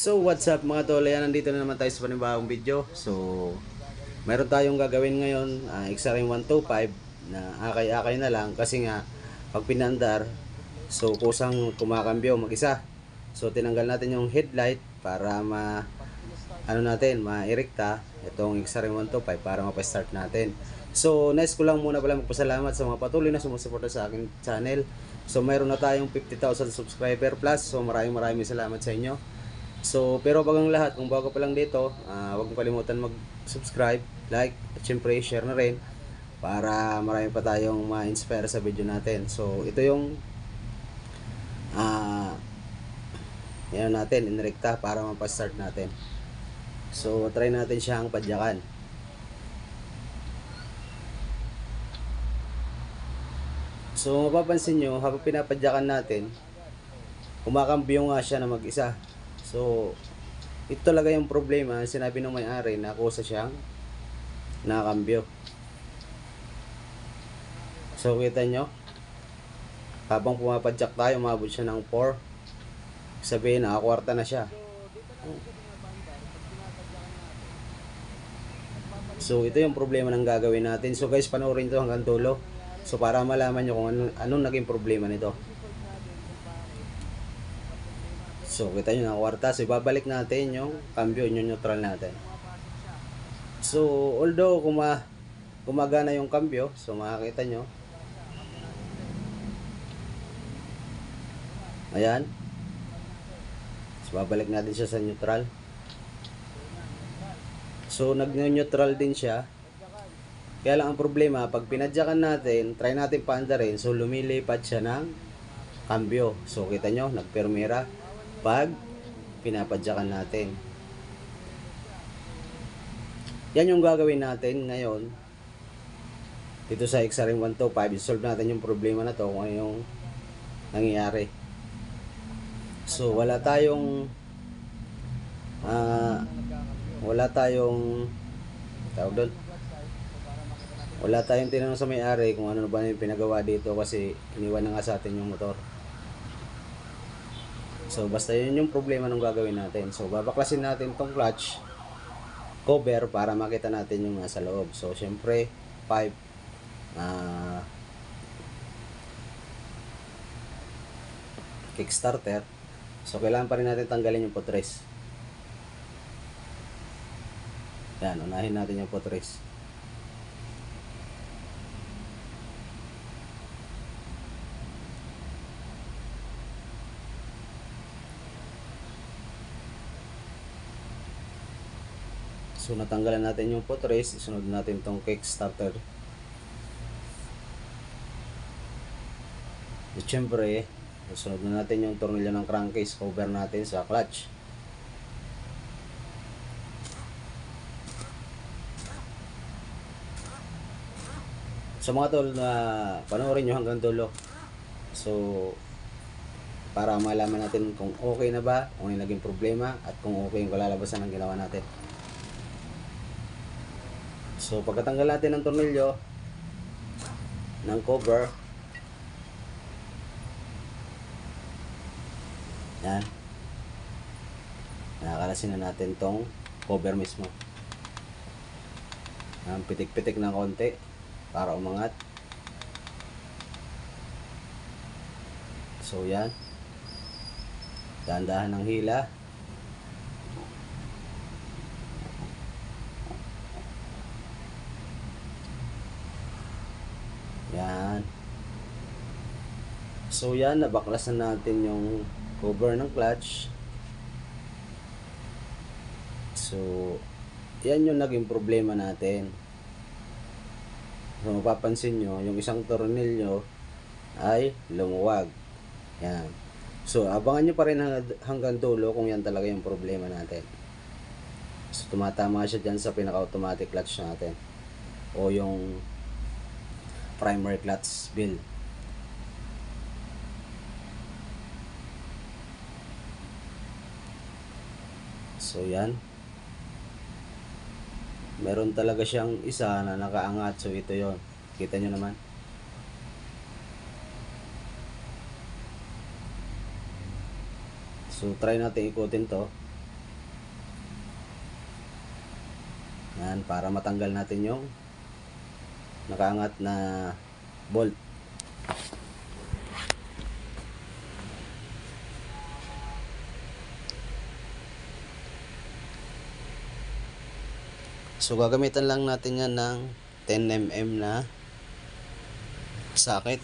So what's up mga tol, Ayan, nandito na naman tayo sa panibagong video. So meron tayong gagawin ngayon, uh, XRM 125 na akay-akay na lang kasi nga pag pinandar, so kusang kumakambyo mag-isa. So tinanggal natin yung headlight para ma ano natin, ma-erekta itong XRM 125 para mapa-start natin. So nice ko lang muna pala magpasalamat sa mga patuloy na sumusuporta sa aking channel. So mayroon na tayong 50,000 subscriber plus. So maraming maraming salamat sa inyo. So, pero bagang lahat, kung bago pa lang dito, ah, huwag mong kalimutan mag-subscribe, like, at syempre share na rin para marami pa tayong ma-inspire sa video natin. So, ito yung ah yan natin, inrekta para mapastart natin. So, try natin siyang padyakan. So, mapapansin nyo, habang pinapadyakan natin, kumakambyo nga siya na mag-isa. So, ito talaga yung problema. Sinabi ng may-ari na kusa siyang nakakambyo. So, kita nyo? Habang pumapadyak tayo, umabot siya ng 4. Sabihin, nakakwarta na siya. So, ito yung problema ng gagawin natin. So, guys, panoorin to hanggang dulo. So, para malaman nyo kung ano, anong naging problema nito. So, kita nyo na kwarta. So, ibabalik natin yung cambio, yung neutral natin. So, although kuma, gumagana yung cambio, so makakita nyo. Ayan. So, babalik natin siya sa neutral. So, nag-neutral din siya. Kaya lang ang problema, pag pinadyakan natin, try natin paandarin, so lumilipat siya ng cambio. So, kita nyo, nagpermera pag pinapadyakan natin. Yan yung gagawin natin ngayon. Dito sa XRM 125, solve natin yung problema na to kung ano yung nangyayari. So, wala tayong ah wala tayong tawag doon wala tayong tinanong sa may-ari kung ano ba yung pinagawa dito kasi iniwan na nga sa atin yung motor. So basta yun yung problema nung gagawin natin. So babaklasin natin tong clutch cover para makita natin yung nasa loob. So syempre pipe ah kickstarter. So kailangan pa rin natin tanggalin yung potres. Yan, unahin natin yung potres. So natanggalan natin yung potres, isunod natin tong kickstarter. At syempre, isunod na natin yung tornilyo ng crankcase cover natin sa clutch. Sa mga tol na panoorin nyo hanggang dulo. So, para malaman natin kung okay na ba, kung yung naging problema, at kung okay yung kalalabasan ng ginawa natin. So, pagkatanggal natin ng tornilyo ng cover, yan, nakakalasin na natin tong cover mismo. Yan, pitik-pitik ng konti para umangat. So, yan. Dahan-dahan ng hila. Yan. So yan, nabaklasan natin yung cover ng clutch. So, yan yung naging problema natin. So, mapapansin nyo, yung isang tornilyo ay lumuwag. Yan. So, abangan nyo pa rin hang- hanggang dulo kung yan talaga yung problema natin. So, tumatama siya dyan sa pinaka-automatic clutch natin. O yung primary clutch bill. So yan. Meron talaga siyang isa na nakaangat. So ito yon Kita nyo naman. So try natin ikutin to. Yan, para matanggal natin yung nakaangat na bolt. So gagamitan lang natin yan ng 10mm na socket.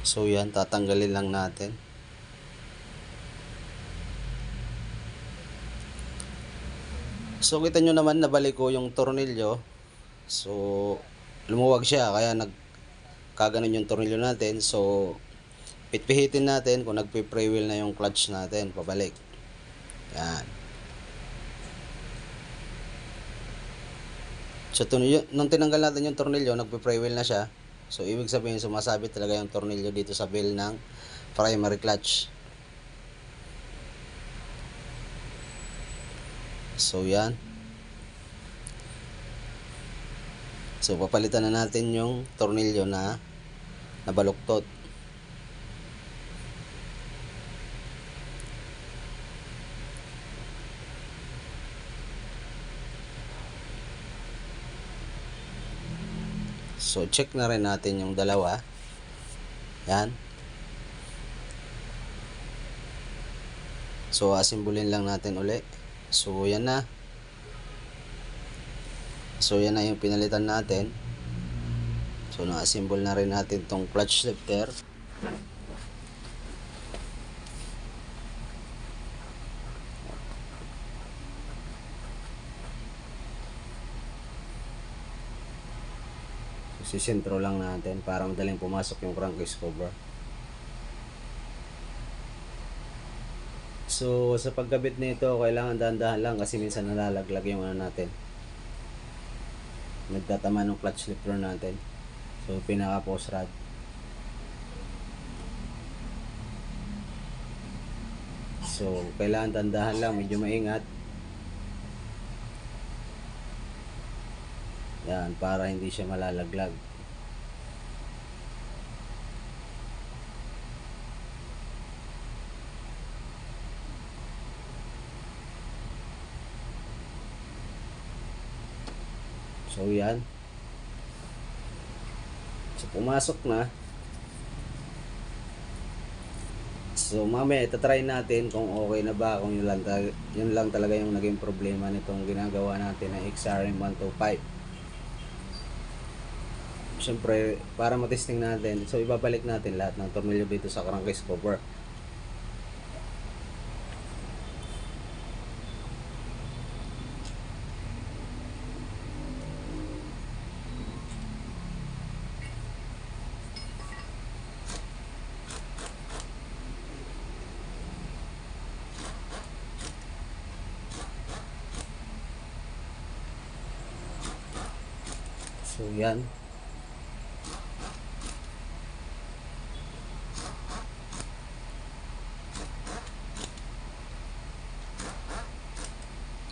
So yan, tatanggalin lang natin. So kita nyo naman nabalik ko yung tornilyo. So lumuwag siya kaya nag kaganon yung tornilyo natin. So pitpihitin natin kung nagpi-free wheel na yung clutch natin pabalik. Yan. So tornilyo, nung tinanggal natin yung tornilyo, nagpi-free wheel na siya. So ibig sabihin sumasabit talaga yung tornilyo dito sa bell ng primary clutch. So yan. So papalitan na natin yung tornilyo na nabaluktot. So check na rin natin yung dalawa. Yan. So asimbulin lang natin uli. So yan na. So yan na yung pinalitan natin. So na-assemble na rin natin tong clutch shifter. Sisentro lang natin para madaling pumasok yung crankcase cover. So, sa pagkabit nito, kailangan dahan-dahan lang kasi minsan nalalaglag yung ano natin. Nagtatama ng clutch lifter natin. So, pinaka post rod. So, kailangan tandahan lang, medyo maingat. Yan, para hindi siya malalaglag. So yan. So pumasok na. So mamaya itatry natin kung okay na ba kung yun lang, yun lang talaga yung naging problema nitong ginagawa natin na XRM 125. Siyempre, para matesting natin, so ibabalik natin lahat ng tornilyo dito sa crankcase cover. So yan.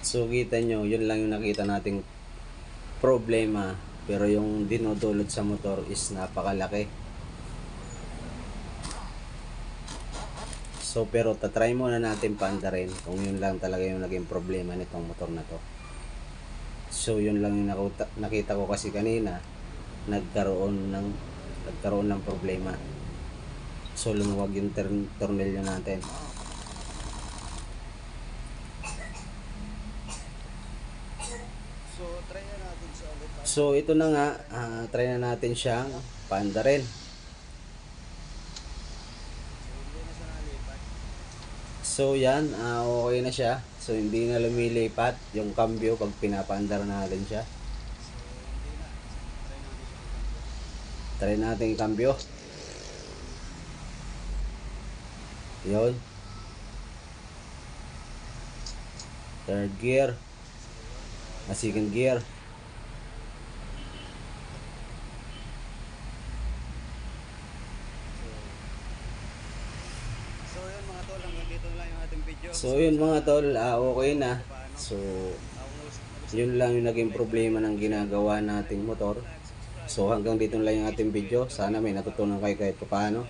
So kita nyo, yun lang yung nakita nating problema. Pero yung dinudulot sa motor is napakalaki. So pero tatry muna natin paandarin kung yun lang talaga yung naging problema nitong motor na to. So yun lang yung nakita, nakita ko kasi kanina nagkaroon ng nagkaroon ng problema. So lumuwag yung ter- tornilyo natin. So, try na natin siya ulit. So ito na nga, ah, try na natin siyang paandarin. Hindi na siya nalipat. So yan, ah, okay na siya. So hindi na lumilipat yung cambio pag pinapaandar natin siya. Na. Try natin yung cambio. Yun. Third gear. Ah, second gear. So, yun mga tol, hanggang dito na lang yung ating video. So yun mga tol, ah, okay na. So yun lang yung naging problema ng ginagawa nating motor. So hanggang dito lang yung ating video. Sana may natutunan kayo kahit paano.